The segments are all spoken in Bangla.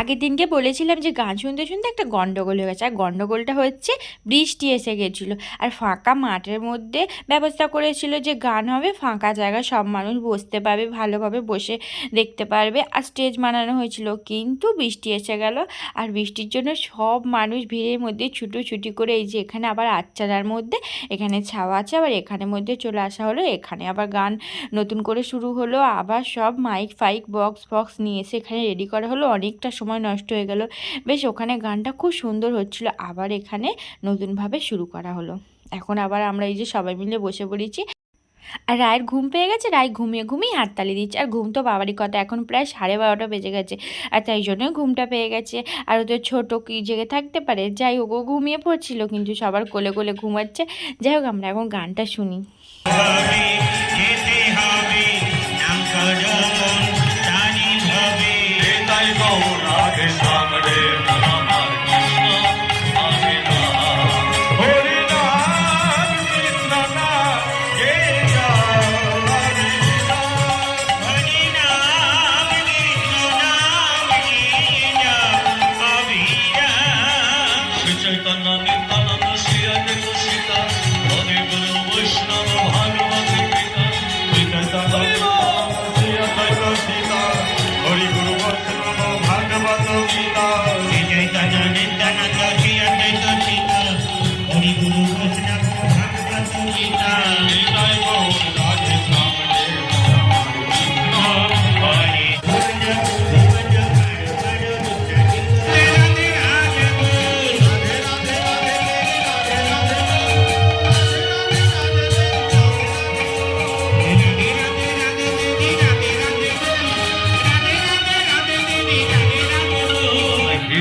আগের দিনকে বলেছিলাম যে গান শুনতে শুনতে একটা গন্ডগোল হয়ে গেছে। আর গন্ডগোলটা হচ্ছে বৃষ্টি এসে গেছিল। আর ফাঁকা মাঠের মধ্যে ব্যবস্থা করেছিল যে গান হবে, ফাঁকা জায়গা, সব মানুষ বসতে পারবে, ভালোভাবে বসে দেখতে পারবে। আর স্টেজ বানানো হয়েছিল, কিন্তু বৃষ্টি এসে গেল। আর বৃষ্টির জন্য সব মানুষ ভিড়ের মধ্যে ছুটোছুটি করে এই যে এখানে আবার আচ্চারার মধ্যে, এখানে ছাওয়া আছে, আবার এখানের মধ্যে চলে আসা হলো, এখানে আবার গান নতুন করে শুরু হলো। আবার সব মাইক, ফাইক, বক্স, ফক্স নিয়ে এসে এখানে রেডি করা হলো। অনেকটা নষ্ট হয়ে গেল। বেশ, ওখানে গানটা খুব সুন্দর হচ্ছিল। আবার এখানে নতুনভাবে শুরু করা হলো। এখন আবার আমরা এই যে সবাই মিলে বসে পড়েছি। আর রায়ের ঘুম পেয়ে গেছে? রায় ঘুমিয়ে ঘুমিয়ে হাততালি দিচ্ছে। আর ঘুম তো বাবারই কথা, এখন প্রায় সাড়ে বারোটা বেজে গেছে। আর তাই জন্যই ঘুমটা পেয়ে গেছে। আর ওদের ছোটো কি জেগে থাকতে পারে? যাই হোক, ও ঘুমিয়ে পড়ছিল, কিন্তু সবার কোলে কোলে ঘুমাচ্ছে। যাই হোক, আমরা এখন গানটা শুনি। শ্রী চৈতন্য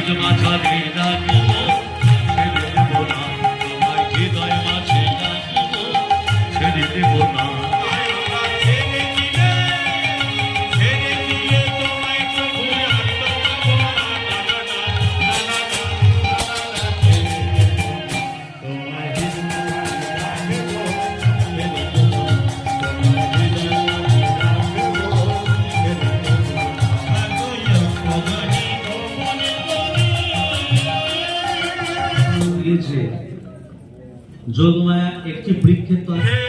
就把它给带走 গিয়েছে যোগমায়া একটি বৃক্ষের তলায়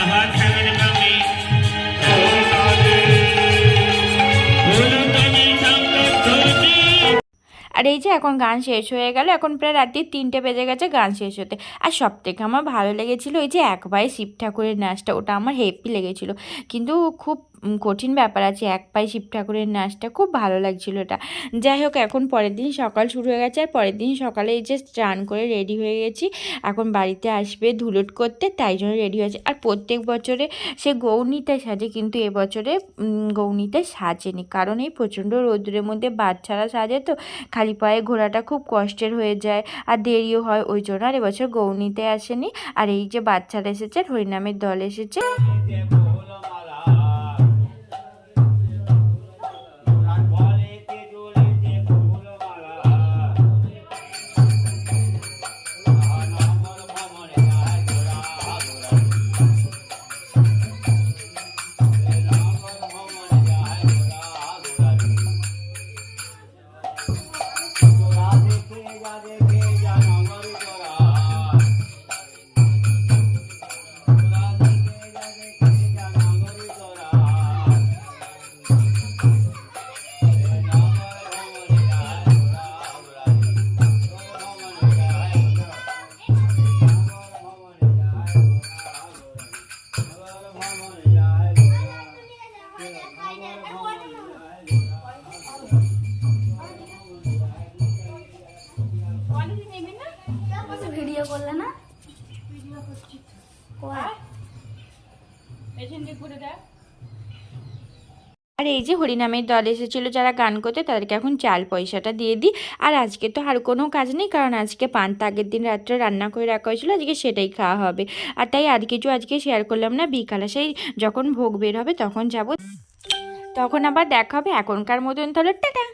আর এই যে এখন গান শেষ হয়ে গেল, এখন প্রায় রাত্রি তিনটে বেজে গেছে গান শেষ হতে। আর সব থেকে আমার ভালো লেগেছিলো ওই যে একবারে শিব ঠাকুরের নাচটা, ওটা আমার হেপি লেগেছিলো। কিন্তু খুব কঠিন ব্যাপার আছে, এক পায়ে শিব ঠাকুরের নাচটা খুব ভালো লাগছিল এটা। যাই হোক, এখন পরের দিন সকাল শুরু হয়ে গেছে, আর পরের দিন সকালে এই যে স্নান করে রেডি হয়ে গেছি। এখন বাড়িতে আসবে ধুলোট করতে, তাই জন্য রেডি হয়েছে আর প্রত্যেক বছরে সে গৌনিতে সাজে, কিন্তু এবছরে গৌনিতে সাজেনি। কারণ এই প্রচণ্ড রোদ্রের মধ্যে বাচ্চারা সাজে তো, খালি পায়ে ঘোরাটা খুব কষ্টের হয়ে যায়, আর দেরিও হয়, ওই জন্য আর এবছর গৌনিতে আসেনি। আর এই যে বাচ্চারা এসেছে, হরিনামের দল এসেছে। আর এই যে হরিনামের দল এসেছিল যারা গান করতে, তাদেরকে এখন চাল পয়সাটা দিয়ে দিই। আর আজকে তো আর কোনো কাজ নেই, কারণ আজকে পান্তা আগের দিন রাত্রে রান্না করে রাখা হয়েছিল, আজকে সেটাই খাওয়া হবে। আর তাই আর কিছু আজকে শেয়ার করলাম না, বিকালে সেই যখন ভোগ বের হবে তখন যাব। তখন আবার দেখা হবে এখনকার মতন, তাহলে টাটা।